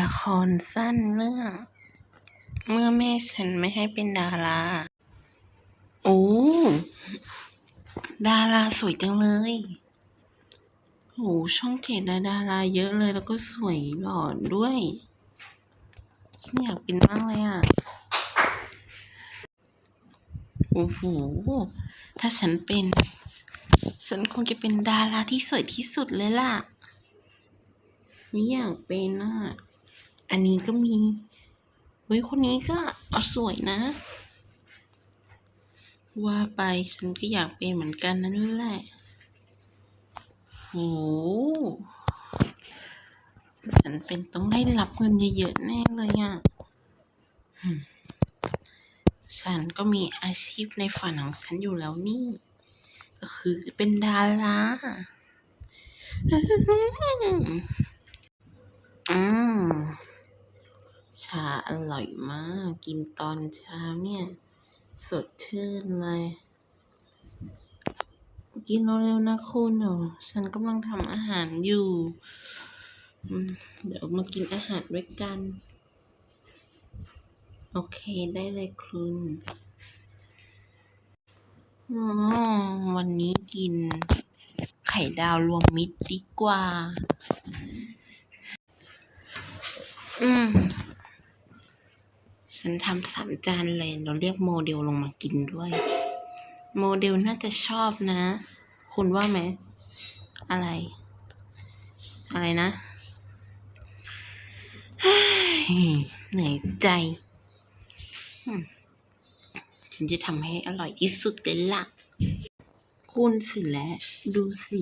ละครสั้นเรื่อง เมื่อแม่ฉันไม่ให้เป็นดารา โอ้ ดาราสวยจังเลย โอ้ช่องเจ็ดนะดาราเยอะเลยแล้วก็สวยหล่อด้วยฉันอยากเป็นมากเลยอะ โอ้โห ถ้าฉันเป็น ฉันคงจะเป็นดาราที่สวยที่สุดเลยล่ะ ไม่อยากเป็นอะ อันนี้ก็มีเฮ้ยคนนี้ก็เอาสวยนะ ว่าไปฉันก็อยากเป็นเหมือนกันนั่นแหละโหฉันเป็นต้องได้รับเงินเยอะๆแน่เลยอะฉันก็มีอาชีพในฝันของฉันอยู่แล้วนี่ ก็คือเป็นดาราอืม ชาอร่อยมาก กินตอนเช้าเนี่ย สดชื่นเลย กินเร็วๆนะคุณเดี๋ยวฉันกำลังทำอาหารอยู่ เดี๋ยวมากินอาหารด้วยกัน โอเคได้เลยคุณวันนี้กิน ไข่ดาวรวมมิตรดีกว่า อืม ฉันทำสามจานเลย เราเรียกโมเดลลงมากินด้วย โมเดลน่าจะชอบนะ คุณว่าไหม อะไร อะไรนะเหนื่อยใจ ฉันจะทำให้อร่อยที่สุดเลยล่ะ คุณสิและดูสิ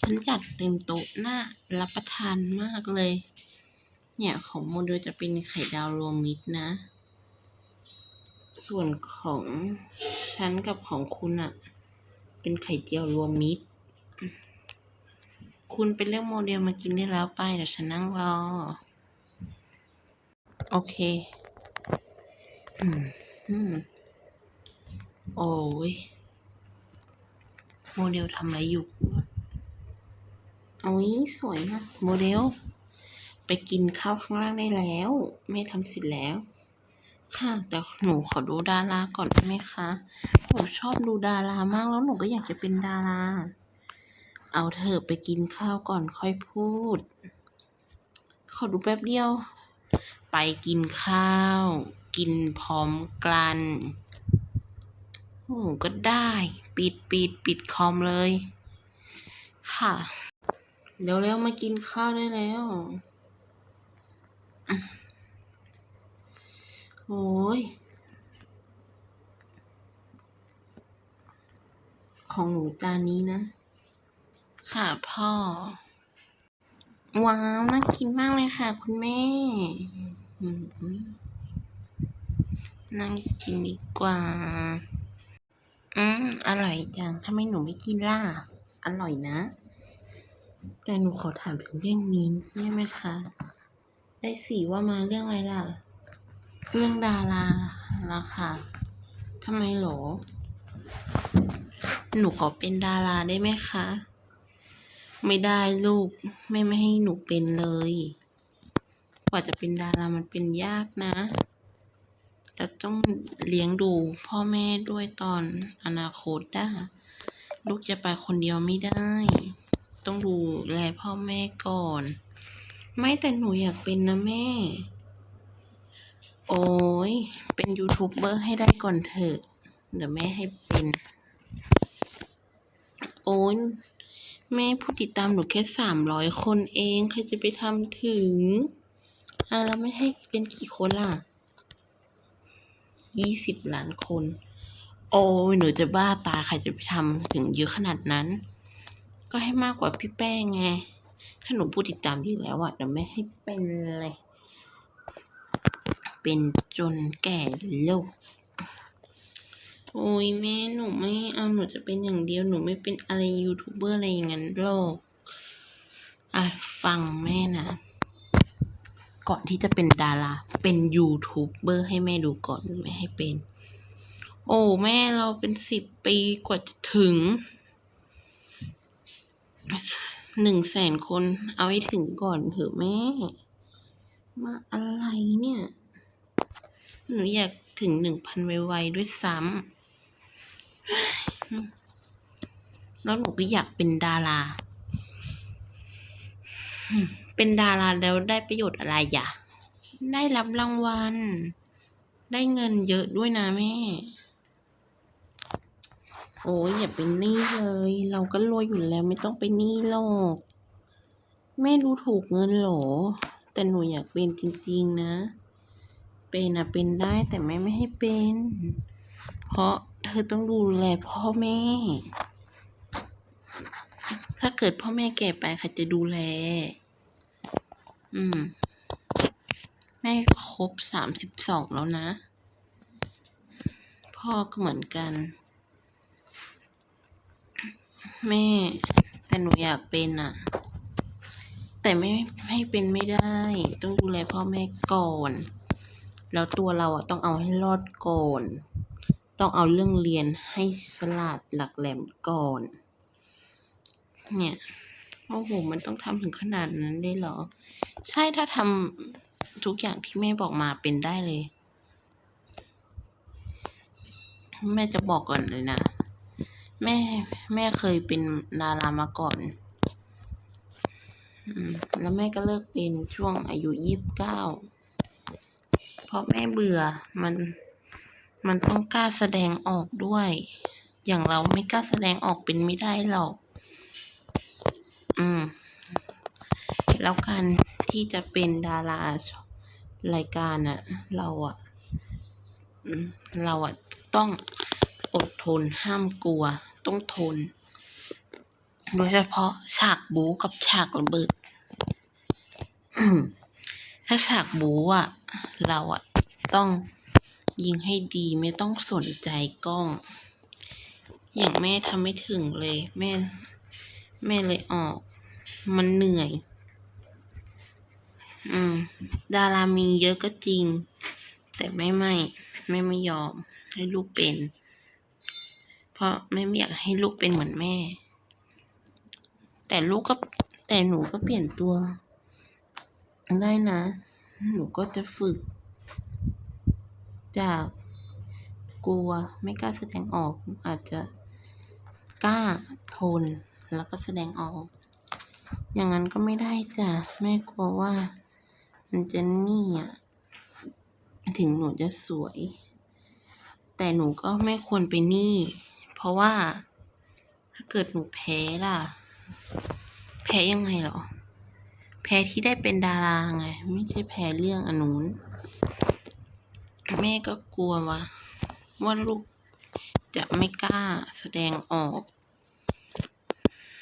ฉันจัดเต็มโต๊ะหน้ารับประทานมากเลย เนี่ยของโมเดลจะเป็นไข่ดาวรวมมิตรนะ ส่วนของฉันกับของคุณอะเป็นไข่เจียวรวมมิตร คุณไปเลือกโมเดลมากินได้แล้วไปเดี๋ยวฉันนั่งรอ โอเคอืมอืมโอ้ย โมเดลทำอะไรอยู่ โอ้ยสวยมากโมเดล ไปกินข้าวข้างล่างได้แล้วแม่ทำเสร็จแล้ว ค่ะ แต่หนูขอดูดาราก่อนได้ไหมคะหนูชอบดูดารามากแล้วหนูก็อยากจะเป็นดารา เอาเถอะไปกินข้าวก่อนค่อยพูด ขอดูแป๊บเดียว ไปกินข้าว กินพร้อมกันโอ้ก็ได้ ปิดปิดปิดคอมเลย ค่ะเร็วๆมากินข้าวได้แล้ว โอ้ย ของหนูจานนี้นะ ค่ะพ่อ ว้าว น่ากินมากเลยค่ะ คุณแม่นั่งกินดีกว่า อืม อร่อยจังทำไมหนูไม่กินล่ะ อร่อยนะ แต่หนูขอถามถึงเรื่องนี้ได้ไหมคะ ได้สีว่ามาเรื่องอะไรล่ะ เรื่องดาราล่ะค่ะทำไมหรอ หนูขอเป็นดาราได้ไหมคะ ไม่ได้ลูกแม่ไม่ให้หนูเป็นเลยกว่าจะเป็นดารามันเป็นยากนะเราต้องเลี้ยงดูพ่อแม่ด้วยตอนอนาคตได้ลูกจะไปคนเดียวไม่ได้ ต้องดูแลพ่อแม่ก่อน ไม่แต่หนูอยากเป็นนะแม่ โอ้ยเป็นยูทูบเบอร์ให้ได้ก่อนเถอะ เดี๋ยวแม่ให้เป็น โอ้ยแม่ผู้ติดตามหนูแค่สามร้อยคนเอง ใครจะไปทำถึง อะแล้วไม่ให้เป็นกี่คนล่ะยี่สิบล้านคน โอ้ยหนูจะบ้าตาใครจะไปทำถึงเยอะขนาดนั้น ก็ให้มากกว่าพี่แป้งไง ถ้าหนูผู้ติดตามเยอะแล้วอะเดี๋ยวไม่ให้เป็นเลย เป็นจนแก่โลกโอ้ยแม่หนูไม่เอาหนูจะเป็นอย่างเดียวหนูไม่เป็นอะไรยูทูบเบอร์อะไรอย่างนั้นโลกอะฟังแม่นะ ก่อนที่จะเป็นดารา เป็นยูทูบเบอร์ให้แม่ดูก่อนไม่ให้เป็น โอ้แม่เราเป็นสิบปีกว่าจะถึง หนึ่งแสนคน เอาให้ถึงก่อนเถอะแม่ มาอะไรเนี่ย หนูอยากถึงหนึ่งพันไวๆด้วยซ้ำ แล้วหนูก็อยากเป็นดารา เป็นดาราแล้วได้ประโยชน์อะไรอย่ะได้รับรางวัล ได้เงินเยอะด้วยนะแม่ โอ้ยอย่าเป็นหนี้เลย เราก็รวยอยู่แล้วไม่ต้องไปหนี้หรอกแม่ดูถูกเงินหรอ แต่หนูอยากเป็นจริงๆนะ เป็นอะเป็นได้แต่แม่ไม่ให้เป็น เพราะเธอต้องดูแลพ่อแม่ ถ้าเกิดพ่อแม่แก่ไปใครจะดูแล อืม แม่ครบสามสิบสองแล้วนะ พ่อก็เหมือนกัน แม่ แต่หนูอยากเป็นอะแต่ไม่ให้เป็นไม่ได้ ต้องดูแลพ่อแม่ก่อน แล้วตัวเราอะต้องเอาให้รอดก่อน ต้องเอาเรื่องเรียนให้ฉลาดหลักแหลมก่อน เนี่ยโอ้โหมันต้องทำถึงขนาดนั้นได้เหรอ ใช่ถ้าทำทุกอย่างที่แม่บอกมาเป็นได้เลย แม่จะบอกก่อนเลยนะ แม่แม่เคยเป็นดารามาก่อน อืม แล้วแม่ก็เลิกเป็นช่วงอายุยี่สิบเก้าเพราะแม่เบื่อมัน มันต้องกล้าแสดงออกด้วย อย่างเราไม่กล้าแสดงออกเป็นไม่ได้หรอก อืม แล้วการที่จะเป็นดารารายการอะเราอะเราอะต้องอดทนห้ามกลัว ต้องทน โดยเฉพาะฉากบู๊กับฉากระเบิด ถ้าฉากบู๊อะเราอะต้องยิงให้ดีไม่ต้องสนใจกล้อง อย่างแม่ทำไม่ถึงเลย แม่ แม่เลยออก มันเหนื่อย อืม ดารามีเยอะก็จริง แต่แม่ไม่แม่ไม่ยอมให้ลูกเป็น เพราะแม่ไม่อยากให้ลูกเป็นเหมือนแม่ แต่ลูกก็แต่หนูก็เปลี่ยนตัว ได้นะ หนูก็จะฝึก จากกลัวไม่กล้าแสดงออก อาจจะกล้าทนแล้วก็แสดงออก อย่างนั้นก็ไม่ได้จ้ะแม่กลัวว่า มันจะนี่อะถึงหนูจะสวย แต่หนูก็ไม่ควรไปนี่ เพราะว่า ถ้าเกิดหนูแพ้ล่ะ แพ้ยังไงหรอ แพ้ที่ได้เป็นดาราไง ไม่ใช่แพ้เรื่องอนนุนแม่ก็กลัวว่าว่าลูกจะไม่กล้าแสดงออก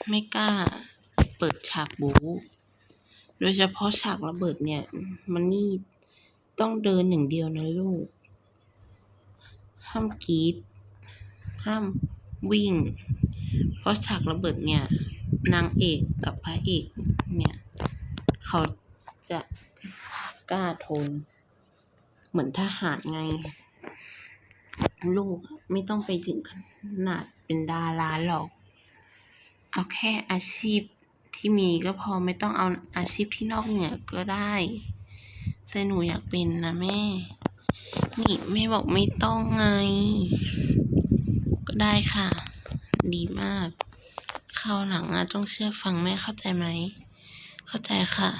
ไม่กล้าเปิดฉากบูโดยเฉพาะฉากระเบิดเนี่ย มันนี่ต้องเดินอย่างเดียวนะลูก ห้ามกรีด ห้ามวิ่ง เพราะฉากระเบิดเนี่ยนางเอกกับพระเอกเนี่ย เขาจะกล้าทน เหมือนทหารไง ลูกไม่ต้องไปถึงขนาดเป็นดาราหรอก เอาแค่อาชีพที่มีก็พอไม่ต้องเอาอาชีพที่นอกเหนือก็ได้ แต่หนูอยากเป็นนะแม่ นี่แม่บอกไม่ต้องไง ได้ค่ะ ดีมากคราวหลังอะต้องเชื่อฟังแม่เข้าใจไหม เข้าใจค่ะ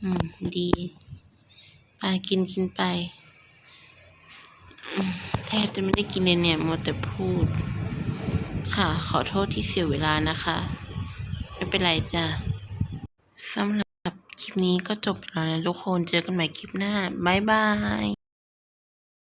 อืม ดี ไปกินกินไปแทบจะไม่ได้กินเลยเนี่ยมัวแต่พูด ค่ะ ขอโทษที่เสียเวลานะคะ ไม่เป็นไรจ้ะสำหรับคลิปนี้ก็จบแล้วนะทุกคน เจอกันใหม่คลิปหน้า บ๊ายบาย